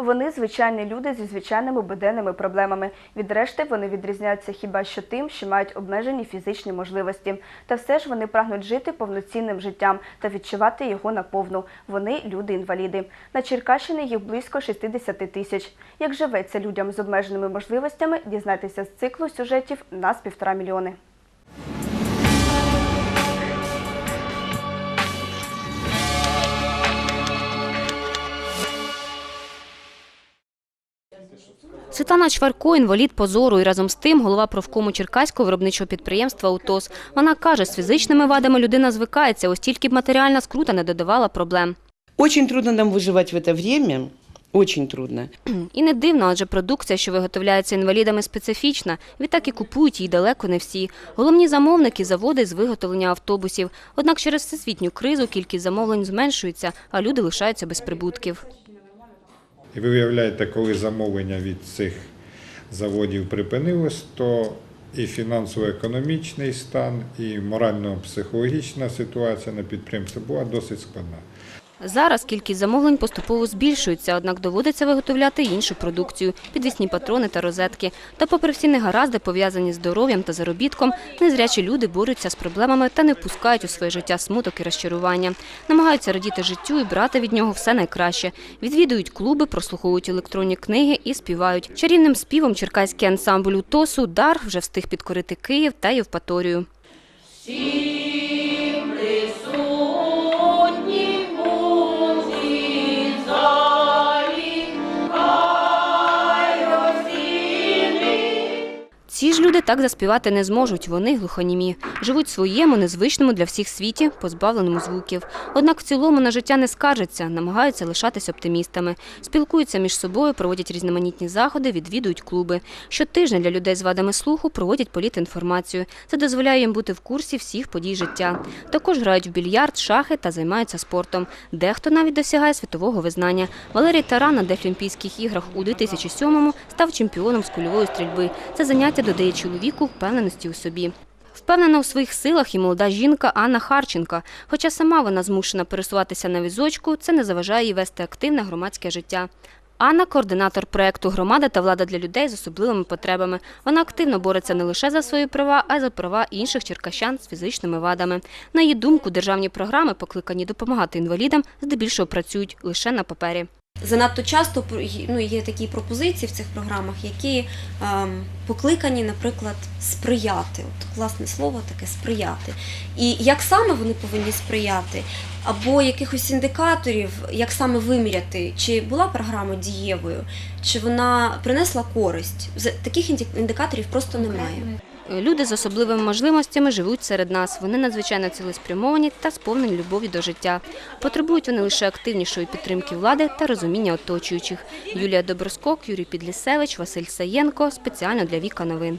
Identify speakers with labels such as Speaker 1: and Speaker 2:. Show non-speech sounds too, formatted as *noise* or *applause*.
Speaker 1: Вони звичайні люди зі звичайними буденними проблемами. Від решти вони відрізняються хіба що тим, що мають обмежені фізичні можливості. Та все ж вони прагнуть жити повноцінним життям та відчувати його наповну. Вони люди-інваліди. На Черкащині їх близько 60 тисяч. Як живеться людям з обмеженими можливостями, дізнайтеся з циклу сюжетів «Нас півтора мільйони.
Speaker 2: Світлана Чварко – інвалід позору і разом з тим голова профкому Черкаського виробничого підприємства «УТОС». Вона каже, з фізичними вадами людина звикається, ось тільки б матеріальна скрута не додавала проблем.
Speaker 3: Очень трудно нам выживать в это время. Очень трудно. *clears throat*
Speaker 2: І не дивно, адже продукція, що виготовляється інвалідами, специфічна. Відтак і купують її далеко не всі. Головні замовники – заводи з виготовлення автобусів. Однак через всесвітню кризу кількість замовлень зменшується, а люди лишаються без прибутків.
Speaker 4: І ви уявляєте, коли замовлення від цих заводів припинилось, то і фінансово-економічний стан, і морально-психологічна ситуація на підприємстві була досить складна.
Speaker 2: Зараз кількість замовлень поступово збільшується, однак доводиться виготовляти іншу продукцію – підвісні патрони та розетки. Та попри всі негаразди, пов'язані з здоров'ям та заробітком, незрячі люди борються з проблемами та не впускають у своє життя смуток і розчарування. Намагаються радіти життю і брати від нього все найкраще. Відвідують клуби, прослуховують електронні книги і співають. Чарівним співом черкаський ансамбль «УТОСу» «Дар» вже встиг підкорити Київ та Євпаторію. Люди так заспівати не зможуть, вони глухонімі. Живуть своєму, незвичному для всіх світі, позбавленому звуків. Однак в цілому на життя не скаржаться, намагаються лишатись оптимістами. Спілкуються між собою, проводять різноманітні заходи, відвідують клуби. Щотижня для людей з вадами слуху проводять політінформацію. Це дозволяє їм бути в курсі всіх подій життя. Також грають в більярд, шахи та займаються спортом. Дехто навіть досягає світового визнання. Валерій Таран на Дефлімпійських іграх у 2007-му став чемпіоном з кульової стрільби. Це заняття додає чоловіку впевненості у собі. Впевнена у своїх силах і молода жінка Анна Харченка. Хоча сама вона змушена пересуватися на візочку, це не заважає їй вести активне громадське життя. Анна – координатор проєкту «Громада та влада для людей з особливими потребами». Вона активно бореться не лише за свої права, а й за права інших черкащан з фізичними вадами. На її думку, державні програми, покликані допомагати інвалідам, здебільшого працюють лише на папері.
Speaker 5: Занадто часто ну, є такі пропозиції в цих програмах, які ем, покликані, наприклад, сприяти. От класне слово таке сприяти. І як саме вони повинні сприяти, або якихось індикаторів, як саме виміряти, чи була програма дієвою, чи вона принесла користь. Таких індикаторів просто немає.
Speaker 2: Люди з особливими можливостями живуть серед нас. Вони надзвичайно цілеспрямовані та сповнені любові до життя. Потребують вони лише активнішої підтримки влади та розуміння оточуючих. Юлія Доброскок, Юрій Підлісевич, Василь Саєнко. Спеціально для Віка Новин.